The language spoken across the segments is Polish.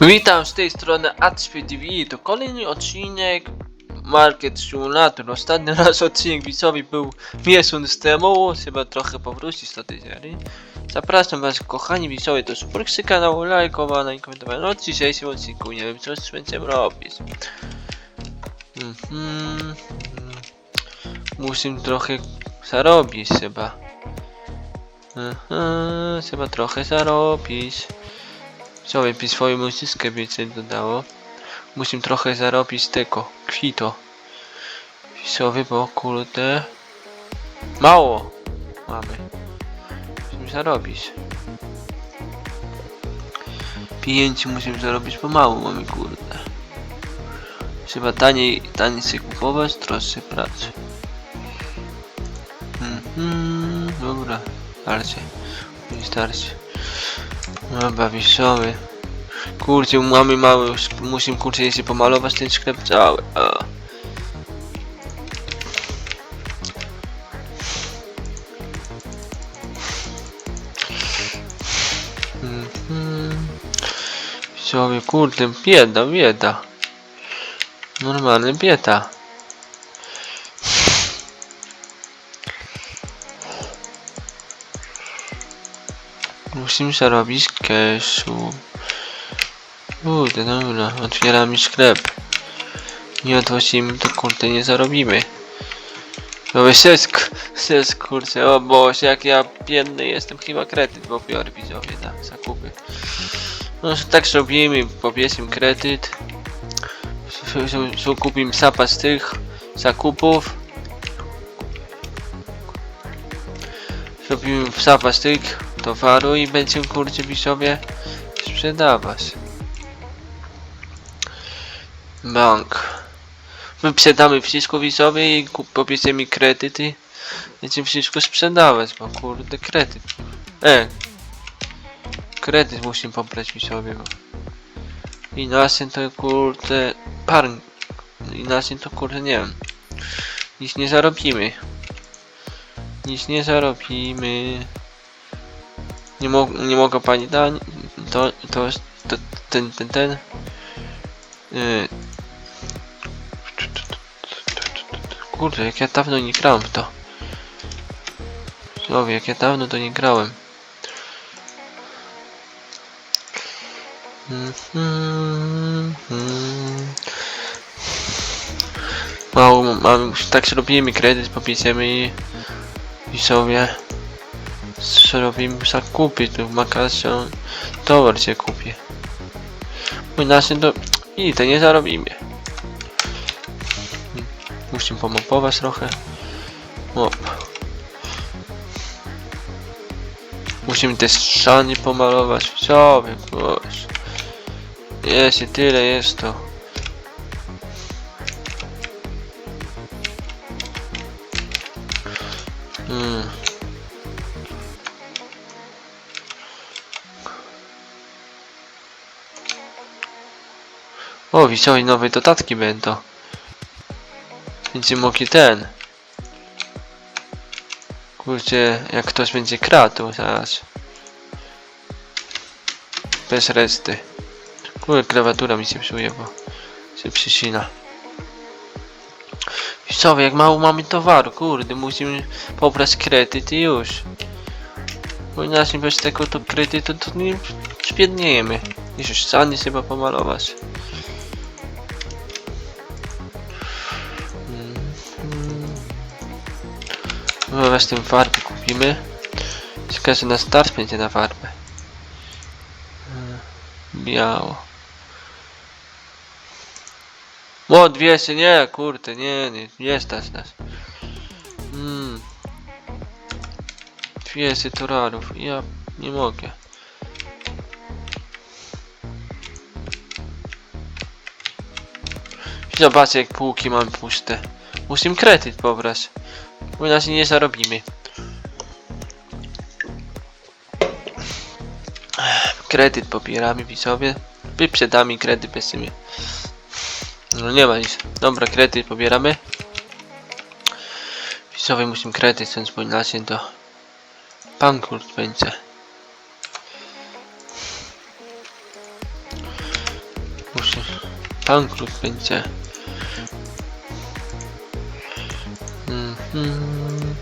Witam z tej strony Atspy TV, to kolejny odcinek Market Simulator. Ostatni raz odcinek widzowi był miesiąc temu, chyba trochę powrócić do tej serii. Zapraszam was kochani widzowie do subskrypcji kanału, lajkowania i komentowania. No dzisiejszym odcinku nie wiem co będziemy robić. Mhm. Musimy trochę zarobić chyba. Mhm, trzeba trochę zarobić. Pi swoją musiczkę więcej dodało. Musimy trochę zarobić tego, kwito. Pisowy, bo kurde... Mało mamy. Musimy zarobić. Pienięci musimy zarobić, bo mało mamy kurde. Trzeba taniej, taniej sobie kupować, troszkę pracy. Mhm, dobra, starczy. Nie starczy. Dobra, wieszowy. Kurczę, mamy mały, musimy kurczę jeszcze pomalować ten sklep cały. A. Mhm. Wieszowy, kurde, bieda, bieda. Normalny bieda. Musimy zarobić cashu. Kurde, dobra, otwieramy sklep. Nie otworzymy, to kurde nie zarobimy. No sesk, sesk, kurczę, o Boże, jak ja biedny jestem, chyba kredyt, bo biorę widzowie na zakupy. No tak zrobimy, pobierzemy kredyt. Z- z- Kupimy zapas tych zakupów. Zrobimy zapas tych towaru i będziemy kurczę widzowie sprzedawać. Bank. Wyprzedamy wszystko widzowie i pobierzemy kredyty. Będziemy wszystko sprzedawać, bo kurde kredyt. E! Kredyt musimy pobrać widzowie. Bo. Inaczej to kurde... Parn. Inaczej to kurde nie wiem. Nic nie zarobimy. Nic nie zarobimy. Nie, mo nie mogę pani dać. To, to, ten, ten, ten. Yy. Kurde, jak ja dawno nie grałem w to. Znowu, jak ja dawno to nie grałem. Mhm. Mało mamy, tak zrobimy kredyt, popiszemy i, i sobie zrobimy zakupy tu w magazyn, towar się kupię. Bo inaczej to i to nie zarobimy. Musimy pomopować trochę. Mop. Musimy te ściany pomalować. Sobie, boże. Jest i tyle jest to. Hmm. O, widziałeś nowe dodatki będą. Będziemy mogli ten. Kurczę, jak ktoś będzie kradł zaraz. Bez resty. Kurde, klawiatura mi się psuje, bo się przysina. Widzowie, jak mało mamy towaru, kurde, musimy pobrać kredyt i już. Bo inaczej bez tego to kredytu to nie zbiedniejemy. Jeszcze ściany trzeba pomalować. No właśnie farbę kupimy. Ciekawe, że na start będzie na farbę. Biało. O, 200, nie, kurde, nie, nie, nie stać nas. Mm. 200 torarów, ja nie mogę. Zobaczcie jak półki mam puste. Musimy kredyt pobrać. Bo inaczej nie zarobimy. Kredyt pobieramy widzowie. Wyprzedamy kredyt bez siebie. No nie ma nic. Dobra, kredyt pobieramy. Widzowie musimy kredyt wziąć, bo inaczej to bankrut będzie. bankrut będzie. Mhm.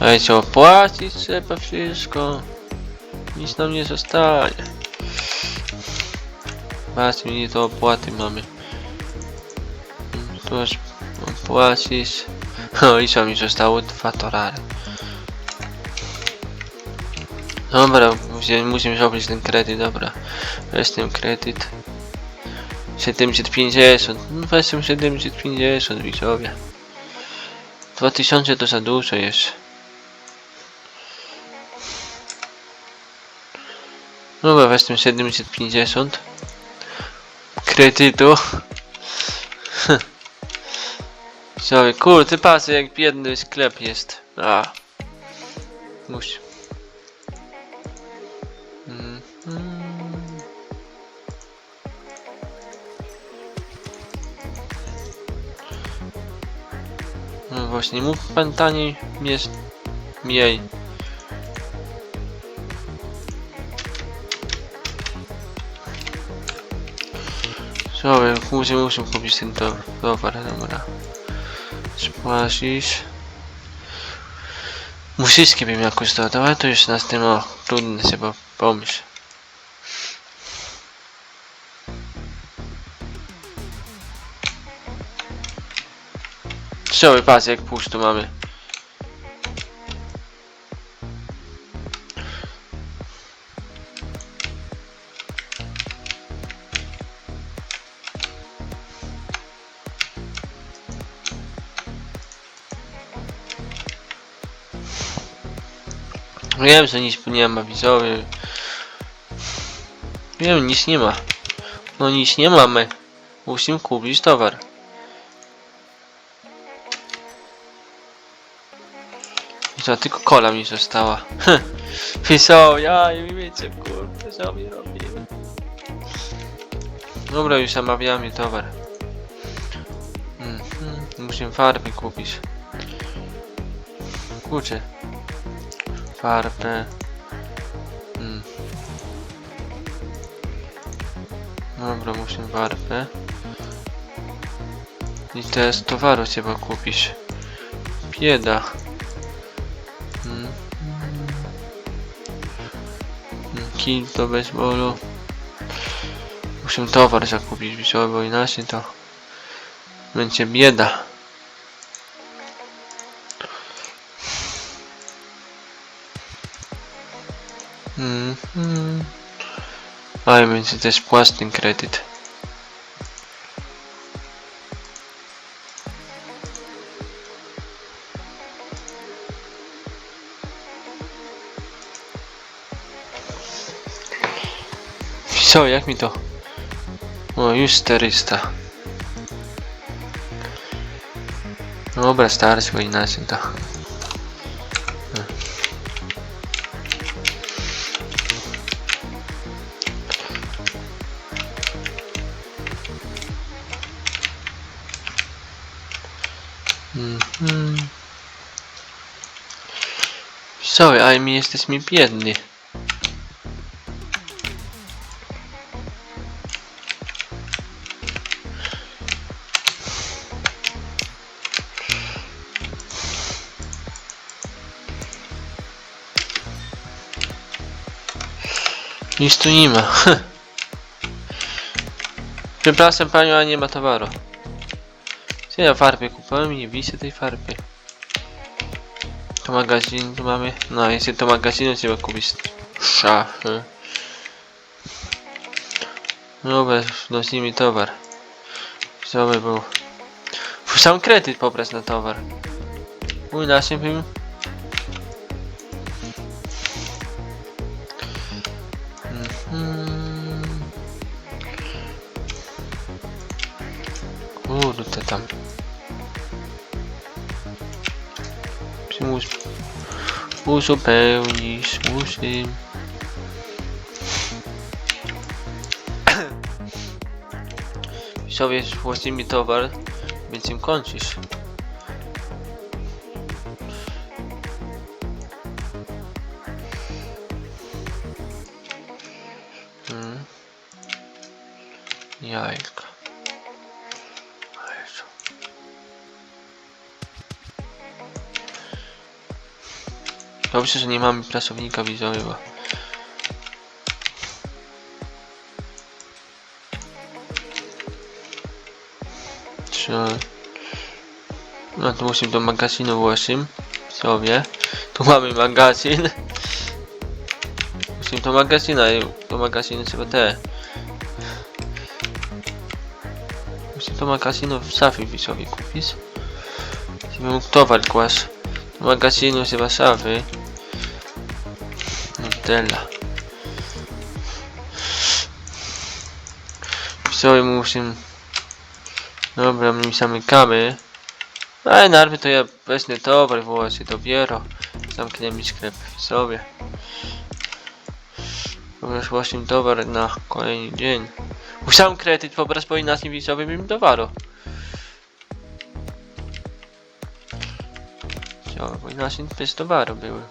Ale co opłacić trzeba wszystko. Nic nam nie zostanie. Patrz, mnie to opłaty mamy. Masz opłacić. O i co mi zostało? Dwa torary. Dobra, musimy, musimy zrobić ten kredyt, dobra. Weź ten kredyt. 750, no weź ten 750 widzowie. 2000 to za dużo jeszcze. Dobra, weź ten 750 kredytu. Widzowie, kurde, patrz jak biedny sklep jest. A. Musi. No właśnie, mów pan taniej, jest mniej. Sobie, muszę, kupić ten to- towar, dobra. Spłacisz. Musiski bym jakoś dodał, ale to już na tym, o, trudno sobie po- pomyśl. Trzeba patrz jak pusto mamy. Wiem, że nic tu nie ma widzowie. Wiem, nic nie ma. No nic nie mamy. Musimy kupić towar. I co, tylko kola mi została. Pisał, ja i wiecie, kurde, co mi robimy. Dobra, już zamawiamy towar. Mhm, Musimy farby kupić. Kurczę. Farbę. Mm. Dobra, musimy farbę. I teraz towaru trzeba kupić. Bieda. Kij do baseballu. Muszę towar zakupić, widzowie, bo inaczej to będzie bieda. Mhm. A i będzie też płasty kredyt. Co, jak mi to? O, już 400. Dobra, starczy, bo inaczej to. Mhm. Sorry, ale my jesteśmy biedni. Nic tu nie ma. Przepraszam panią, a nie ma towaru. Co ja farby kupowałem i nie widzę tej farby. To magazyn tu mamy. No, jeśli to magazynu trzeba kupić szafy. Dobra, nosimy towar. Co by był? Sam kredyt pobrać na towar. Mój naszym Uzupełnisz, musi... Sobie właściwie towar, więc im kończysz. Hmm. Dobrze, że nie mamy pracownika widzowy, Trzeba... No to musimy do magazynu właśnie. Sobie. Tu mamy magazyn. Musimy do magazyna i do magazynu trzeba te. Musimy do magazynu w szafie widzowie kupić. Żeby mógł towar kłaść. Do magazynu trzeba szafy. Nutella. Widzowie musimy Dobra, my zamykamy. Ale najpierw to ja wezmę towar, właśnie dopiero. Zamkniemy sklep sobie. Powiesz właśnie towar na kolejny dzień. Musiałem kredyt pobrać, bo inaczej widzowie bym towaru. Co, bo inaczej bez towaru były.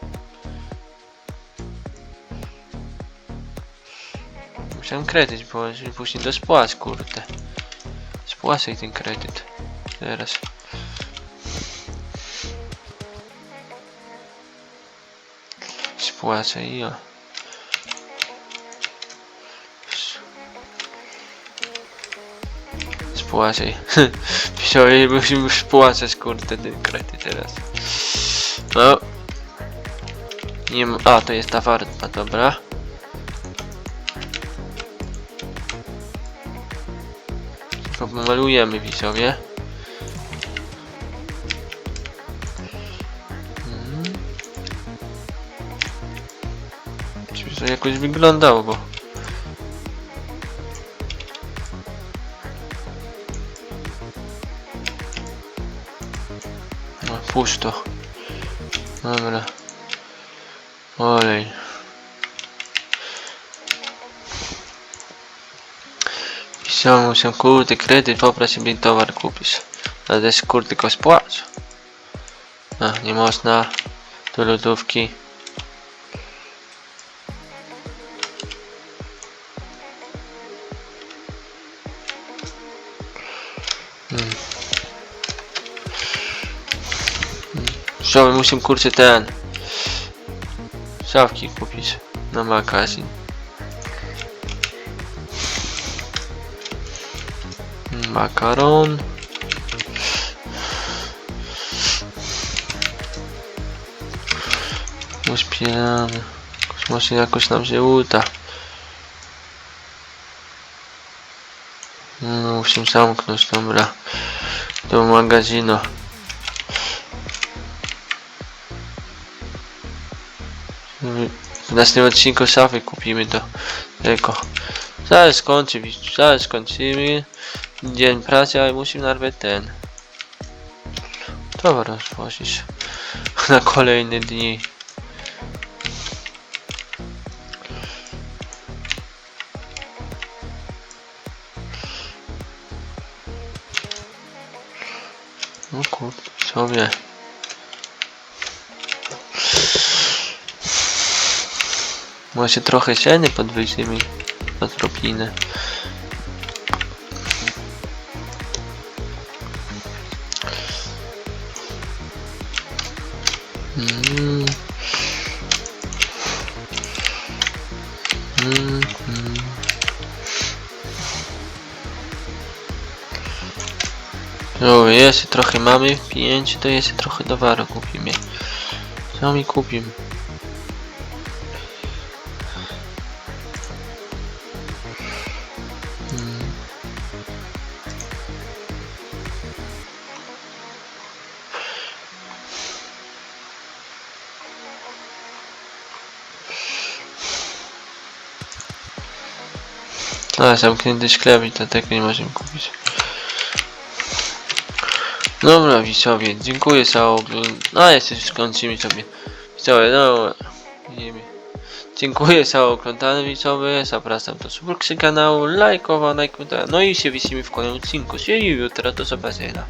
Musiałem kredyt, bo później to spłać, kurde. Spłacaj ten kredyt. Teraz. Spłacaj ja. Spłacaj. Wziąłem, musimy spłacać kurde ten kredyt teraz. No. Nie ma... A, to jest ta warta, dobra. To pomalujemy widzowie. Mhm. To jakoś wyglądało, bo... No, pusto. Dobra. Olej. Pisałem mu się, kurde, kredyt, poproś sobie towar kupisz. Ale też, kurde, go spłać. A, nie można. Do lodówki. Hmm. Musimy, kurczę, ten... Szafki kupić na magazyn. Makaron. Uśpiewamy. Może jakoś nam się uda. No, musimy zamknąć, dobra. Do magazynu. W następnym odcinku szafy kupimy do tego. Zaraz skończymy, zaraz skończymy. Dzień pracy, ale musimy nawet ten. Towar rozwozić na kolejne dni. No kurde, sobie. Może trochę ceny podwyższymy odrobinę. Mm. Mm, mm. No, jeszcze trochę mamy pieniędzy, to jeszcze trochę towaru kupimy. Co mi kupimy? A, zamknięty sklep i tego nie możemy kupić. Dobra, widzowie, dziękuję za oglądanie. No, jeszcze skończymy sobie. Widzowie, no, nie wiem. Dziękuję za oglądanie, widzowie. Zapraszam do subskrypcji kanału, lajkowania, no i się widzimy w kolejnym odcinku. You jutro, do zobaczenia.